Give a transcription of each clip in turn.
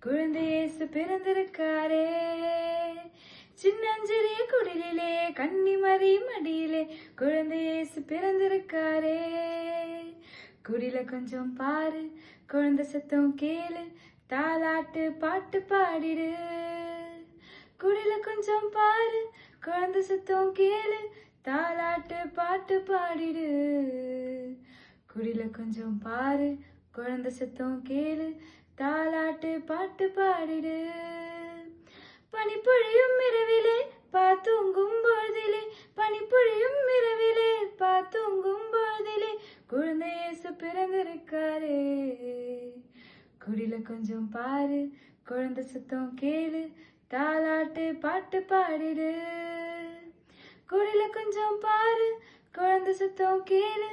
குழந்தையேசு பிறந்திருக்காரே. சின்னஞ்சிறிய குடிலிலே கன்னிமரி மடியிலே குழந்தையேசு பிறந்திருக்காரே. குடில கொஞ்சம் பாரு குழந்தை சத்தம் கேளு தாலாட்டு பாட்டு பாடிடு. குடில கொஞ்சம் பாரு குழந்தை சத்தம் கேளு தாலாட்டு பாட்டு பாடிடு. குடில கொஞ்சம் பாரு குழந்தை சத்தம் கேளு தாலாட்டு பாட்டு பாடிடு. பனிப்பொழியும் இரவிலே பார்த்தூங்கும் பொழுதிலே பனிப்பொழியும் இரவிலே பார்த்தூங்கும் பொழுதிலே குழந்தை இயேசு பிறந்திருக்காரே. குடில கொஞ்சம் பாரு குழந்தை சத்தம் கேளு தாலாட்டு பாட்டு பாடிடு. குடில கொஞ்சம் பாரு குழந்தை சத்தம் கேளு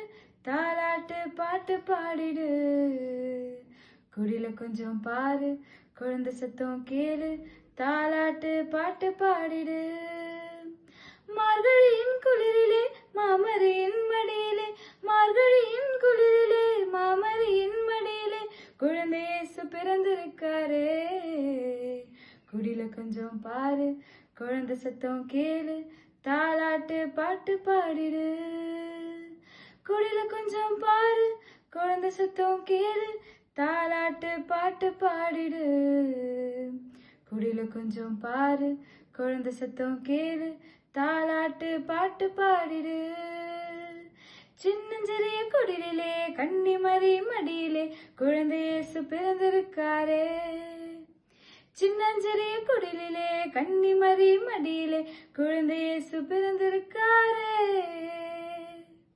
தாலாட்டு பாட்டு பாடிடு. குடில கொஞ்சம் பாரு குழந்தை சத்தம் கேளு தாலாட்டு பாட்டு பாடிடு. மார்கழியின் குளிரிலே மாமரியின் மடியிலே மார்கழியின் குளிரிலே மாமரியின் மடியிலே குழந்தையேசு பிறந்திருக்காரே. குடில கொஞ்சம் பாரு குழந்தை சத்தம் கேளு தாலாட்டு பாட்டு பாடிடு. குடில கொஞ்சம் பாரு குழந்தை சத்தம் கேளு தாலாட்டு பாட்டு பாடிடு. குடில கொஞ்சம் பாரு குழந்தை சத்தம் கேளு தாலாட்டு பாட்டு பாடிடு. சின்னஞ்சிறிய குடிலே கன்னிமரி மடியிலே குழந்தையேசு பிறந்திருக்காரே. சின்னஞ்சிறிய குடிலே கன்னிமரி மடியிலே குழந்தையேசு பிறந்திருக்காரே.